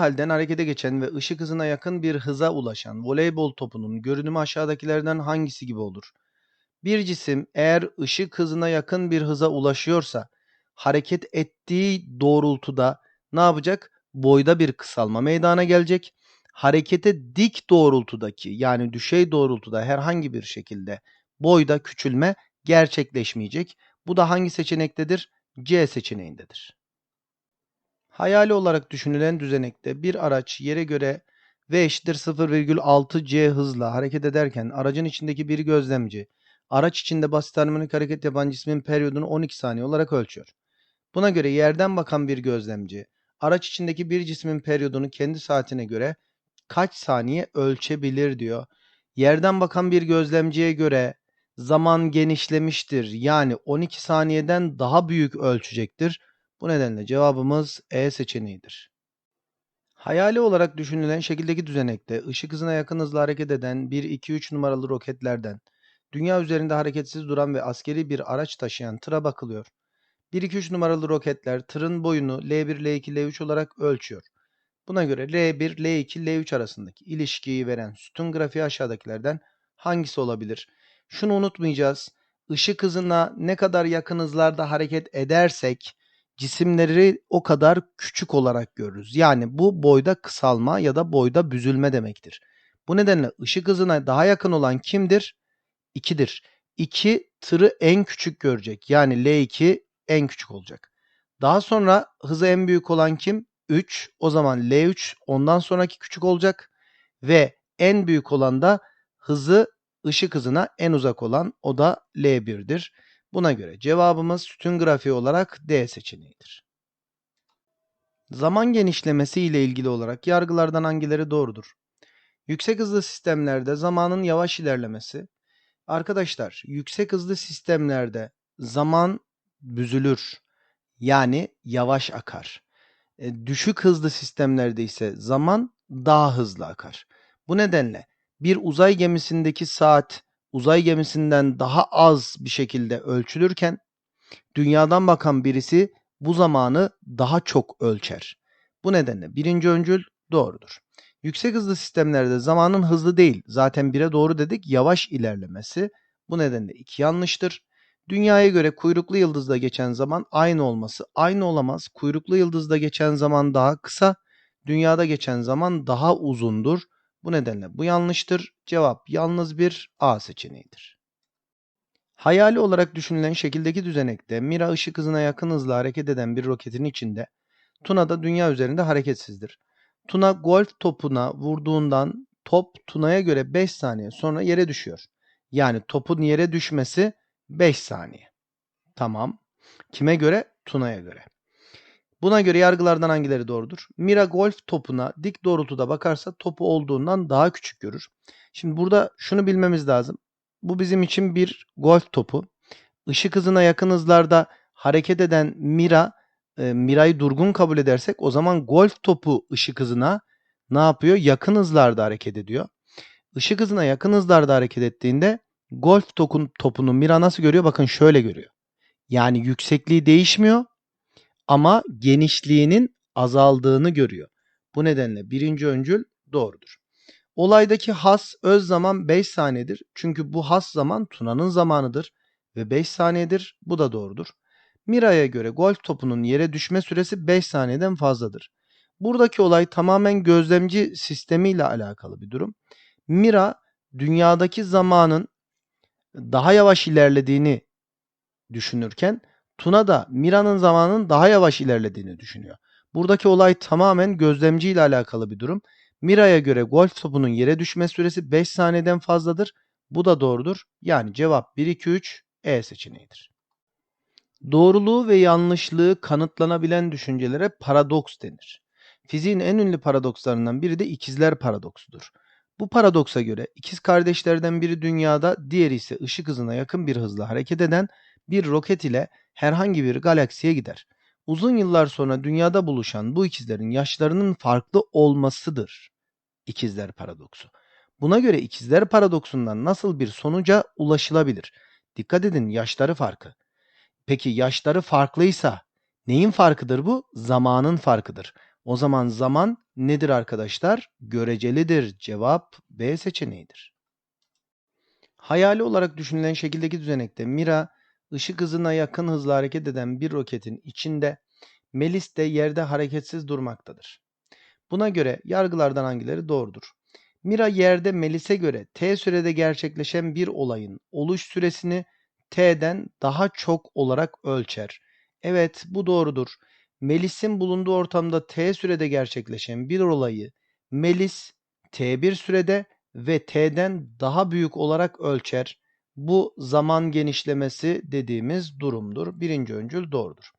halden harekete geçen ve ışık hızına yakın bir hıza ulaşan voleybol topunun görünümü aşağıdakilerden hangisi gibi olur? Bir cisim eğer ışık hızına yakın bir hıza ulaşıyorsa hareket ettiği doğrultuda ne yapacak? Boyda bir kısalma meydana gelecek. Harekete dik doğrultudaki yani düşey doğrultuda herhangi bir şekilde boyda küçülme gerçekleşmeyecek. Bu da hangi seçenektedir? C seçeneğindedir. Hayali olarak düşünülen düzenekte bir araç yere göre v eşittir 0,6 c hızla hareket ederken aracın içindeki bir gözlemci araç içinde basit harmonik hareket yapan cismin periyodunu 12 saniye olarak ölçüyor. Buna göre yerden bakan bir gözlemci araç içindeki bir cismin periyodunu kendi saatine göre kaç saniye ölçebilir diyor. Yerden bakan bir gözlemciye göre zaman genişlemiştir. Yani 12 saniyeden daha büyük ölçecektir. Bu nedenle cevabımız E seçeneğidir. Hayali olarak düşünülen şekildeki düzenekte ışık hızına yakın hızla hareket eden 1-2-3 numaralı roketlerden dünya üzerinde hareketsiz duran ve askeri bir araç taşıyan tıra bakılıyor. 1-2-3 numaralı roketler tırın boyunu L1, L2, L3 olarak ölçüyor. Buna göre L1, L2, L3 arasındaki ilişkiyi veren sütun grafiği aşağıdakilerden hangisi olabilir? Şunu unutmayacağız. Işık hızına ne kadar yakın hızlarda hareket edersek cisimleri o kadar küçük olarak görürüz. Yani bu boyda kısalma ya da boyda büzülme demektir. Bu nedenle ışık hızına daha yakın olan kimdir? 2'dir. 2 tırı en küçük görecek. Yani L2 en küçük olacak. Daha sonra hızı en büyük olan kim? 3. O zaman L3 ondan sonraki küçük olacak. Ve en büyük olan da hızı ışık hızına en uzak olan o da L1'dir. Buna göre cevabımız sütun grafiği olarak D seçeneğidir. Zaman genişlemesi ile ilgili olarak yargılardan hangileri doğrudur? Yüksek hızlı sistemlerde zamanın yavaş ilerlemesi. Arkadaşlar, yüksek hızlı sistemlerde zaman büzülür. Yani yavaş akar. E, düşük hızlı sistemlerde ise zaman daha hızlı akar. Bu nedenle bir uzay gemisindeki saat uzay gemisinden daha az bir şekilde ölçülürken dünyadan bakan birisi bu zamanı daha çok ölçer. Bu nedenle birinci öncül doğrudur. Yüksek hızlı sistemlerde zamanın hızlı değil, zaten bire doğru dedik, yavaş ilerlemesi. Bu nedenle iki yanlıştır. Dünyaya göre kuyruklu yıldızda geçen zaman aynı olması aynı olamaz. Kuyruklu yıldızda geçen zaman daha kısa, dünyada geçen zaman daha uzundur. Bu nedenle bu yanlıştır. Cevap yalnız bir A seçeneğidir. Hayali olarak düşünülen şekildeki düzenekte Mira ışık hızına yakın hızla hareket eden bir roketin içinde Tuna da dünya üzerinde hareketsizdir. Tuna golf topuna vurduğundan top Tuna'ya göre 5 saniye sonra yere düşüyor. Yani topun yere düşmesi 5 saniye. Tamam. Kime göre? Tuna'ya göre. Buna göre yargılardan hangileri doğrudur? Mira golf topuna dik doğrultuda bakarsa topu olduğundan daha küçük görür. Şimdi burada şunu bilmemiz lazım. Bu bizim için bir golf topu. Işık hızına yakın hızlarda hareket eden Mira, e, Mira'yı durgun kabul edersek o zaman golf topu ışık hızına ne yapıyor? Yakın hızlarda hareket ediyor. Işık hızına yakın hızlarda hareket ettiğinde golf topun, topunu Mira nasıl görüyor? Bakın şöyle görüyor. Yani yüksekliği değişmiyor ama genişliğinin azaldığını görüyor. Bu nedenle birinci öncül doğrudur. Olaydaki has öz zaman 5 saniyedir. Çünkü bu has zaman Tuna'nın zamanıdır ve 5 saniyedir. Bu da doğrudur. Mira'ya göre golf topunun yere düşme süresi 5 saniyeden fazladır. Buradaki olay tamamen gözlemci sistemiyle alakalı bir durum. Mira dünyadaki zamanın daha yavaş ilerlediğini düşünürken Tuna da Mira'nın zamanının daha yavaş ilerlediğini düşünüyor. Buradaki olay tamamen gözlemci ile alakalı bir durum. Mira'ya göre golf topunun yere düşme süresi 5 saniyeden fazladır. Bu da doğrudur. Yani cevap 1 2 3 E seçeneğidir. Doğruluğu ve yanlışlığı kanıtlanabilen düşüncelere paradoks denir. Fiziğin en ünlü paradokslarından biri de ikizler paradoksudur. Bu paradoksa göre ikiz kardeşlerden biri dünyada, diğeri ise ışık hızına yakın bir hızla hareket eden bir roket ile herhangi bir galaksiye gider. Uzun yıllar sonra dünyada buluşan bu ikizlerin yaşlarının farklı olmasıdır ikizler paradoksu. Buna göre ikizler paradoksundan nasıl bir sonuca ulaşılabilir? Dikkat edin yaşları farkı. Peki yaşları farklıysa neyin farkıdır bu? Zamanın farkıdır. O zaman zaman nedir arkadaşlar? Görecelidir. Cevap B seçeneğidir. Hayali olarak düşünülen şekildeki düzenekte Mira, ışık hızına yakın hızla hareket eden bir roketin içinde, Melis de yerde hareketsiz durmaktadır. Buna göre yargılardan hangileri doğrudur? Mira yerde Melis'e göre t sürede gerçekleşen bir olayın oluş süresini t'den daha çok olarak ölçer. Evet, bu doğrudur. Melis'in bulunduğu ortamda t sürede gerçekleşen bir olayı Melis t1 sürede ve t'den daha büyük olarak ölçer. Bu zaman genişlemesi dediğimiz durumdur. Birinci öncül doğrudur.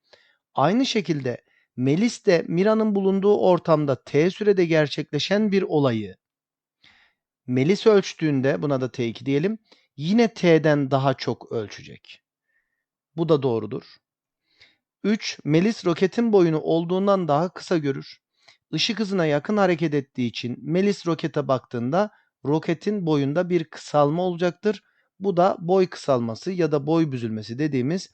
Aynı şekilde Melis de Mira'nın bulunduğu ortamda t sürede gerçekleşen bir olayı Melis ölçtüğünde buna da t2 diyelim. Yine t'den daha çok ölçecek. Bu da doğrudur. 3. Melis roketin boyunu olduğundan daha kısa görür. Işık hızına yakın hareket ettiği için Melis rokete baktığında roketin boyunda bir kısalma olacaktır. Bu da boy kısalması ya da boy büzülmesi dediğimiz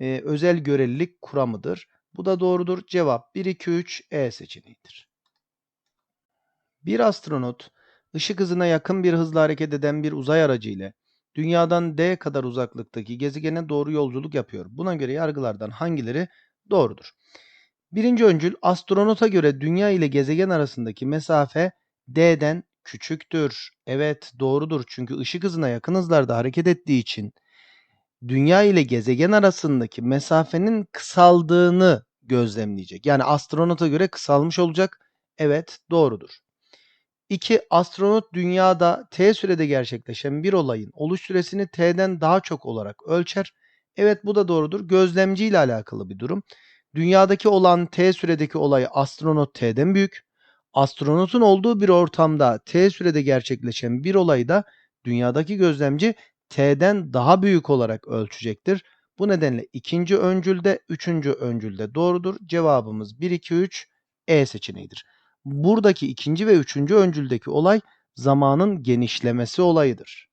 e, özel görelilik kuramıdır. Bu da doğrudur. Cevap 1, 2, 3 E seçeneğidir. Bir astronot ışık hızına yakın bir hızla hareket eden bir uzay aracı ile dünyadan D kadar uzaklıktaki gezegene doğru yolculuk yapıyor. Buna göre yargılardan hangileri doğrudur? Birinci öncül astronota göre dünya ile gezegen arasındaki mesafe D'den küçüktür. Evet doğrudur çünkü ışık hızına yakın hızlarda hareket ettiği için dünya ile gezegen arasındaki mesafenin kısaldığını gözlemleyecek. Yani astronota göre kısalmış olacak. Evet doğrudur. 2. Astronot dünyada t sürede gerçekleşen bir olayın oluş süresini t'den daha çok olarak ölçer. Evet bu da doğrudur. Gözlemci ile alakalı bir durum. Dünyadaki olan t süredeki olay astronot t'den büyük. Astronotun olduğu bir ortamda t sürede gerçekleşen bir olayı da dünyadaki gözlemci t'den daha büyük olarak ölçecektir. Bu nedenle ikinci öncülde, üçüncü öncülde doğrudur. Cevabımız 1, 2, 3 E seçeneğidir. Buradaki ikinci ve üçüncü öncüldeki olay zamanın genişlemesi olayıdır.